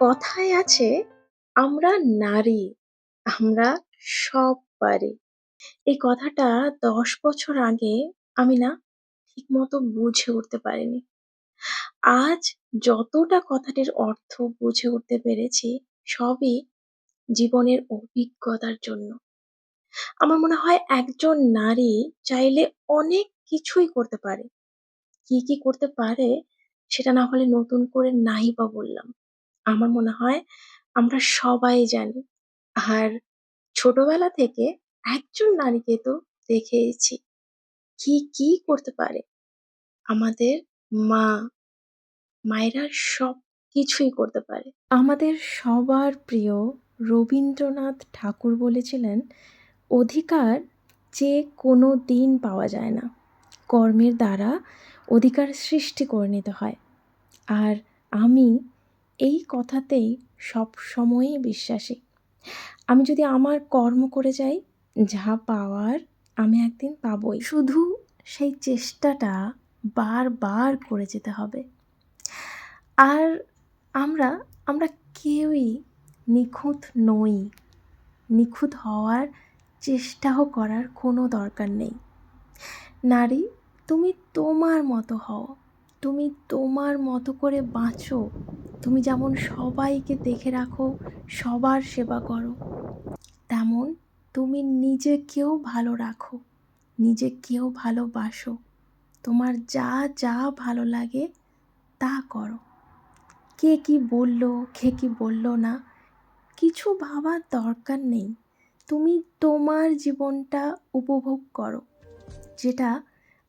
কথায় আছে আমরা নারী, আমরা সব পারি। এই কথাটা ১০ বছর আগে আমি না ঠিকমতো বুঝে উঠতে পারিনি। আজ যতটা কথাটির অর্থ বুঝে উঠতে পেরেছি সবই জীবনের অভিজ্ঞতার জন্য। আমার মনে হয় একজন নারী চাইলে অনেক কিছুই করতে পারে। কি, কি করতে পারে সেটা না হলে নতুন করে নাই বা বললাম। আমার মনে হয় আমরা সবাই জানি। আর ছোটবেলা থেকে একজন নারীকে তো দেখেইছি। কি, কি করতে পারে। আমাদের মা, মায়েরা সবকিছুই করতে পারে। আমাদের সবার প্রিয় রবীন্দ্রনাথ ঠাকুর বলেছিলেন, অধিকার যে কোনো দিন পাওয়া যায় না। কর্মের দ্বারা অধিকার সৃষ্টি করে নিতে হয়। আর আমি এই কথাতেই সব সবসময়ই বিশ্বাসী। আমি যদি আমার কর্ম করে যাই, যা পাওয়ার আমি একদিন পাবই। শুধু সেই চেষ্টাটা বারবার করে যেতে হবে। আর আমরা, আমরা কেউই নিখুঁত নই। নিখুঁত হওয়ার চেষ্টাও করার কোনো দরকার নেই। নারী তুমি তোমার মতো হও। তুমি তোমার মতো করে বাঁচো। তুমি যেমন সবাইকে দেখে রাখো, সবার সেবা করো। তেমন তুমি নিজেকেও ভালো রাখো, নিজেকেও ভালোবাসো। তোমার যা, যা ভালো লাগে তা করো। কে কি বলল, কে কি বলল না কিছু ভাবার দরকার নেই। তুমি তোমার জীবনটা উপভোগ করো। যেটা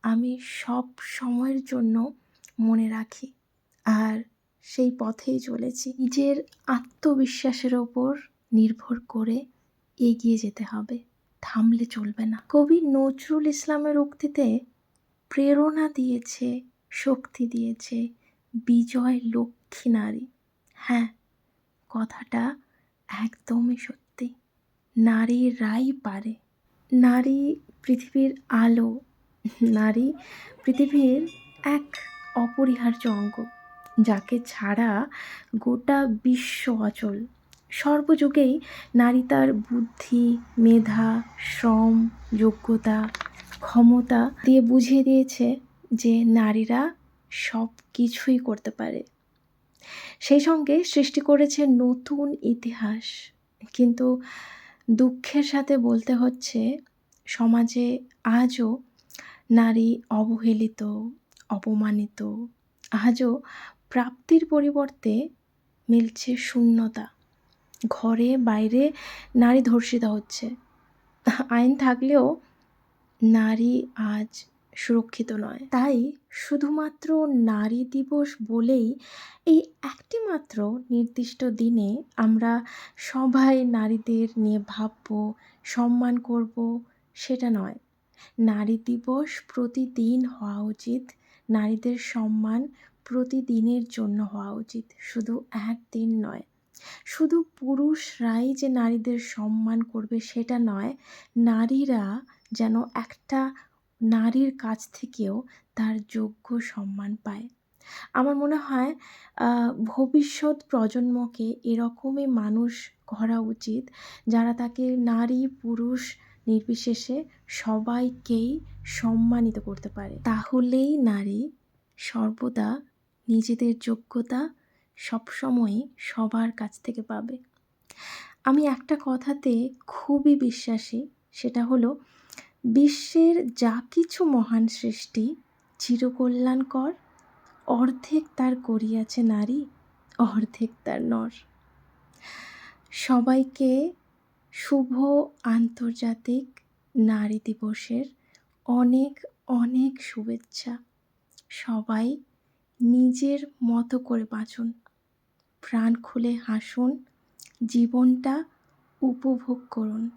আমি সব সময়ের জন্য মনে রাখি। আর সেই পথেই চলেছি। নিজের আত্মবিশ্বাসের ওপর নির্ভর করে এগিয়ে যেতে হবে। থামলে চলবে না। কবি নজরুল ইসলামের উক্তিতে প্রেরণা দিয়েছে, শক্তি দিয়েছে বিজয় লক্ষ্মী নারী। হ্যাঁ, কথাটা একদমই সত্যি। নারীরাই পারে। নারী পৃথিবীর আলো। নারী পৃথিবীর এক অপরিহার্য অঙ্গ। যাকে ছাড়া গোটা বিশ্ব অচল। সর্বযুগেই নারী তার বুদ্ধি, মেধা, শ্রম, যোগ্যতা, ক্ষমতা দিয়ে বুঝিয়ে দিয়েছে যে নারীরা সব কিছুই করতে পারে। সেই সঙ্গে সৃষ্টি করেছে নতুন ইতিহাস। কিন্তু দুঃখের সাথে বলতে হচ্ছে সমাজে আজও নারী অবহেলিত, অপমানিত। আজও প্রাপ্তির পরিবর্তে মিলছে শূন্যতা। ঘরে বাইরে নারী ধর্ষিতা হচ্ছে। আইন থাকলেও নারী আজ সুরক্ষিত নয়। তাই শুধুমাত্র নারী দিবস বলেই এই একটি মাত্র নির্দিষ্ট দিনে আমরা সবাই নারীদের নিয়ে ভাববো, সম্মান করব সেটা নয়। নারী দিবস প্রতিদিন হওয়া উচিত। নারীদের সম্মান প্রতিদিনের জন্য হওয়া উচিত। শুধু একদিন নয়। শুধু পুরুষরাই যে নারীদের সম্মান করবে সেটা নয়। নারীরা যেন একটা নারীর কাছ থেকেও তার যোগ্য সম্মান পায়। আমার মনে হয় ভবিষ্যৎ প্রজন্মকে এরকমই মানুষ করা উচিত যারা তাকে নারী, পুরুষ নির্বিশেষে সবাইকেই সম্মানিত করতে পারে। তাহলেই নারী সর্বদা নিজেদের যোগ্যতা সবসময়ই সবার কাছ থেকে পাবে। আমি একটা কথাতে খুবই বিশ্বাসী সেটা হলো বিশ্বের যা কিছু মহান সৃষ্টি চিরকল্যাণকর অর্ধেক তার করিয়াছে নারী, অর্ধেক তার নর। সবাইকে শুভ আন্তর্জাতিক নারী দিবসের অনেক, অনেক শুভেচ্ছা। সবাই নিজের মতো করে বাঁচুন। প্রাণ খুলে হাসুন। জীবনটা উপভোগ করুন।